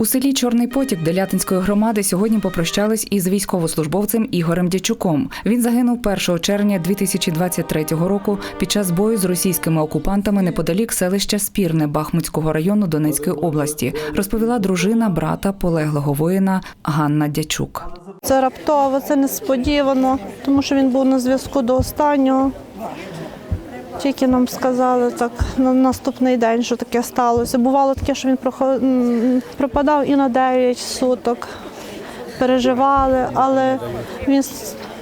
У селі Чорний Потік Делятинської громади сьогодні попрощались із військовослужбовцем Ігорем Дячуком. Він загинув 1 червня 2023 року під час бою з російськими окупантами неподалік селища Спірне Бахмутського району Донецької області, розповіла дружина брата полеглого воїна Ганна Дячук. Це раптово, це несподівано, тому що він був на зв'язку до останнього. Тільки нам сказали так на наступний день, що таке сталося. Бувало таке, що він пропадав і на 9 суток. Переживали, але він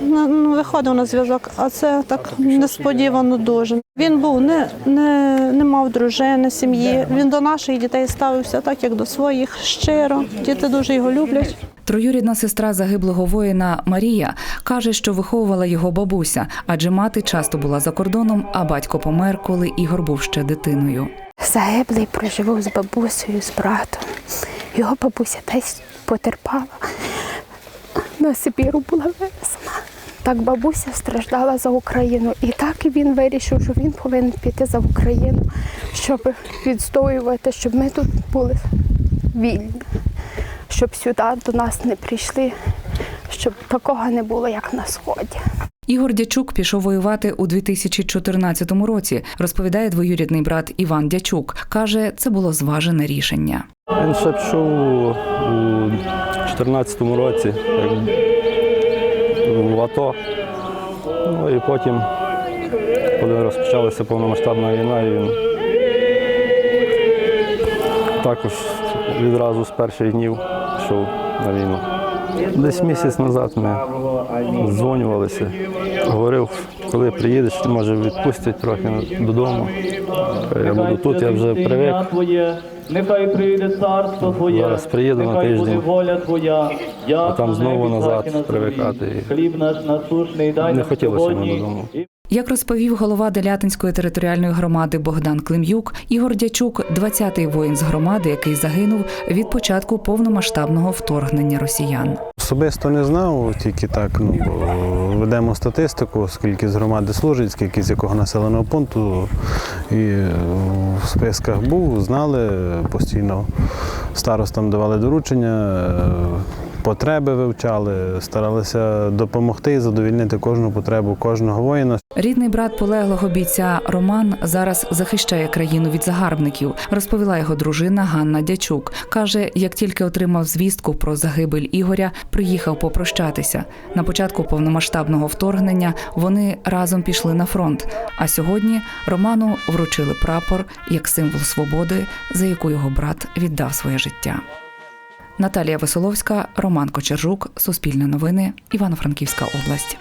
ну, виходив на зв'язок, а це так несподівано дуже. Він був не, не, не мав дружини, сім'ї. Він до наших дітей ставився так, як до своїх щиро. Діти дуже його люблять. Троюрідна сестра загиблого воїна Марія каже, що виховувала його бабуся, адже мати часто була за кордоном, а батько помер, коли Ігор був ще дитиною. Загиблий проживав з бабусею, з братом. Його бабуся десь потерпала. На Сибіру була вивезена. Так бабуся страждала за Україну. І так він вирішив, що він повинен піти за Україну, щоб відстоювати, щоб ми тут були вільні, щоб сюди до нас не прийшли, щоб такого не було, як на сході. Ігор Дячук пішов воювати у 2014 році, розповідає двоюрідний брат Іван Дячук. Каже, це було зважене рішення. Він ще пішов у 2014 році в АТО. Ну і потім, коли розпочалася повномасштабна війна, він також відразу з перших днів пішов на війну. Десь місяць назад ми дзвонювалися. Говорив, коли приїдеш, може відпустять трохи додому. Я буду тут, я вже привик. Нехай прийде царство Твоє, Зараз приїду на тиждень. воля Твоя, А там знову назад привикати. Хліб наш насушний дай Не хотілося мені додому. Як розповів голова Делятинської територіальної громади Богдан Клим'юк, Ігор Дячук 20-й воїн з громади, який загинув від початку повномасштабного вторгнення росіян. Особисто не знав, тільки так ну, ведемо статистику, скільки з громади служить, скільки з якого населеного пункту. І е, в списках був, знали, постійно старостам давали доручення, е, потреби вивчали, старалися допомогти і задовільнити кожну потребу кожного воїна. Рідний брат полеглого бійця Роман зараз захищає країну від загарбників, розповіла його дружина Ганна Дячук. Каже, як тільки отримав звістку про загибель Ігоря, приїхав попрощатися. На початку повномасштабного вторгнення вони разом пішли на фронт. А сьогодні Роману вручили прапор як символ свободи, за яку його брат віддав своє життя. Наталія Веселовська, Роман Кочержук, Суспільне новини, Івано-Франківська область.